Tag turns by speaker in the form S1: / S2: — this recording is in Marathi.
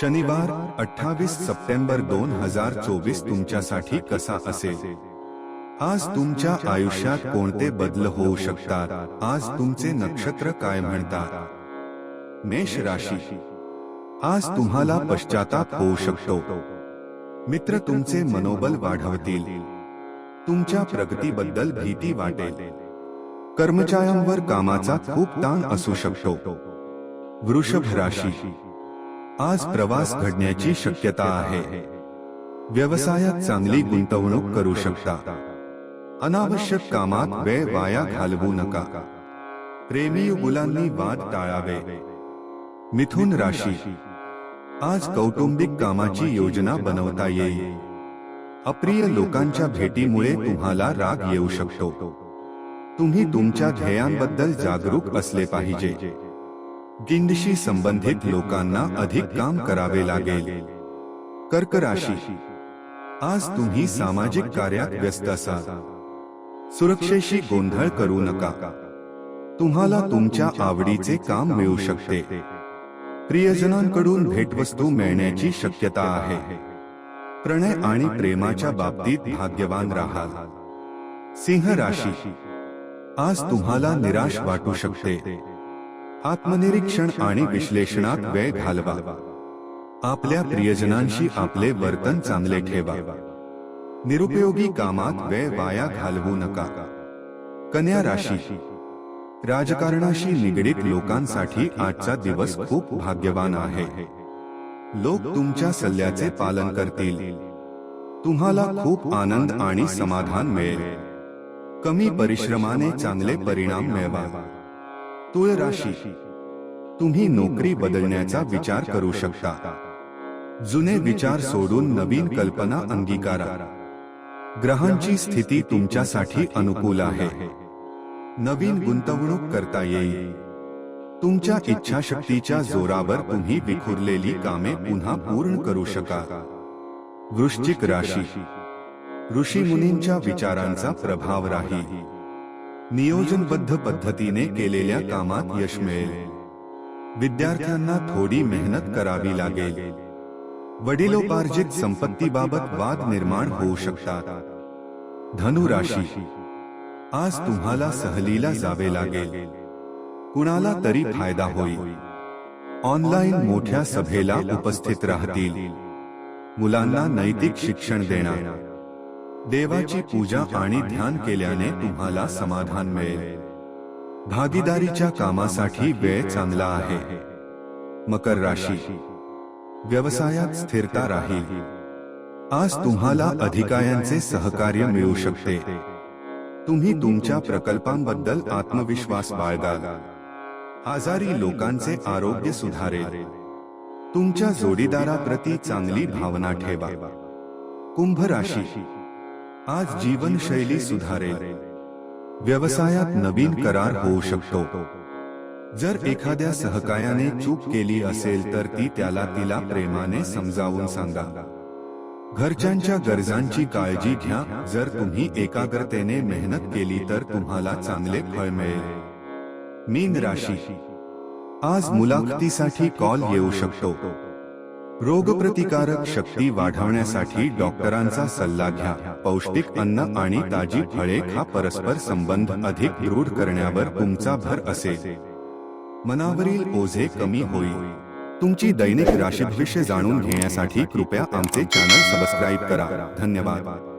S1: शनिवार, अठ्ठावीस सप्टेंबर दोन हज़ार चोवीस तुमच्यासाठी कसा असेल? आज तुमच्या आयुष्यात कोणते बदल होऊ शकतात? आज तुमचे नक्षत्र काय म्हणतात? मेष राशी. आज तुम्हाला पश्चाताप होऊ शकतो. मित्र तुमचे मनोबल वाढवतील. तुमच्या प्रगतीबद्दल भीती वाटेल. कर्मचाऱ्यांवर कामाचा खूप ताण असू शकतो. वृषभ राशी. आज प्रवास घडण्याची शक्यता आहे. व्यवसायात चांगली गुंतवणूक करू शकता. अनावश्यक कामात वेळ वाया घालवू नका. प्रेमी मुलांनी वाद टाळावे. मिथुन राशी. आज कौटुंबिक कामाची योजना बनवता येईल. अप्रिय लोकांच्या भेटीमुळे तुम्हाला राग येऊ शकतो. तुम्ही तुमच्या ध्येयांबद्दल जागरूक असले पाहिजे. गिंडशी संबंधित लोकांना अधिक काम करावे लागेल. कर्क राशी. आज तुम्ही सामाजिक कार्यात व्यस्त असाल. सुरक्षेशी गोंधळ करू नका. तुम्हाला तुमच्या आवडीचे काम मिळू शकते. प्रियजनांकडून भेटवस्तू मिळण्याची शक्यता आहे. प्रणय आणि प्रेमाच्या बाबतीत भाग्यवान राहाल. सिंह राशी. आज तुम्हाला निराश वाटू शकते. आत्मनिरीक्षण आणि विश्लेषणात वेळ घालवा. आपल्या प्रियजनांशी आपले वर्तन चांगले ठेवा. निरुपयोगी कामात वेळ वाया घालवू नका. कन्या राशी. राजकारणाशी निगडीत लोकांसाठी आजचा दिवस खूप भाग्यवान आहे. लोक तुमच्या सल्ल्याचे पालन करतील. तुम्हाला खूप आनंद आणि समाधान मिळेल. कमी परिश्रमाने चांगले परिणाम मिळवा. तुळ राशी. तुम्ही नोकरी बदलण्याचा विचार करू शकता. जुने विचार सोडून नवीन कल्पना अंगीकारा. ग्रहांची स्थिती तुमच्यासाठी अनुकूल आहे. नवीन गुंतवणूक करता येईल. तुमच्या इच्छाशक्तीच्या जोरावर तुम्ही विखुरलेली कामे पुन्हा पूर्ण करू शका वृश्चिक राशी. ऋषी मुनींच्या विचारांचा प्रभाव राहील. नियोजनबद्ध पद्धतीने केलेल्या कामात यश मिळेल. विद्यार्थ्यांना थोडी मेहनत करावी लागेल. वडिलोपार्जित संपत्तीबाबत वाद निर्माण होऊ शकतात. धनु राशी आज तुम्हाला सहलीला जावे लागेल. कुणाला तरी फ़ायदा होईल. ऑनलाईन मोठ्या सभेला उपस्थित राहतील. मुलांना नैतिक शिक्षण देणार. देवाची पूजा आणि ध्यान केल्याने तुम्हाला समाधान मिळेल. भागीदारीच्या कामासाठी वेळ चांगला आहे. मकर राशी. व्यवसायात स्थिरता राहील. आज तुम्हाला अधिकाऱ्यांचे सहकार्य मिळू शकते. तुम्ही तुमच्या प्रकल्पांबद्दल आत्मविश्वास बाळगाल. आजारी लोकांचे आरोग्य सुधारेल. तुमच्या जोडीदाराप्रती चांगली भावना ठेवा. कुंभ राशी. आज जीवनशैली सुधारेल. व्यवसायात नवीन करार होऊ शकतो. जर एखाद्या सहकायाने चूक केली असेल तर ती त्याला तिला प्रेमाने समजावून सांगा. घरच्यांच्या गरजांची काळजी घ्या. जर तुम्ही एकाग्रतेने मेहनत केली तर तुम्हाला चांगले फळ मिळेल. मीन राशी. आज मुलाखतीसाठी कॉल येऊ शकतो. रोगप्रतिकारक शक्ती वाढवण्यासाठी डॉक्टरांचा सल्ला घ्या. पौष्टिक अन्न आणि ताजी फळे हा परस्पर संबंध अधिक दृढ करण्यावर तुमचा भर असेल. मनावरील ओझे कमी होईल. तुमची दैनिक राशीभविष्य जाणून घेण्यासाठी कृपया आमचे चॅनल सबस्क्राईब करा. धन्यवाद.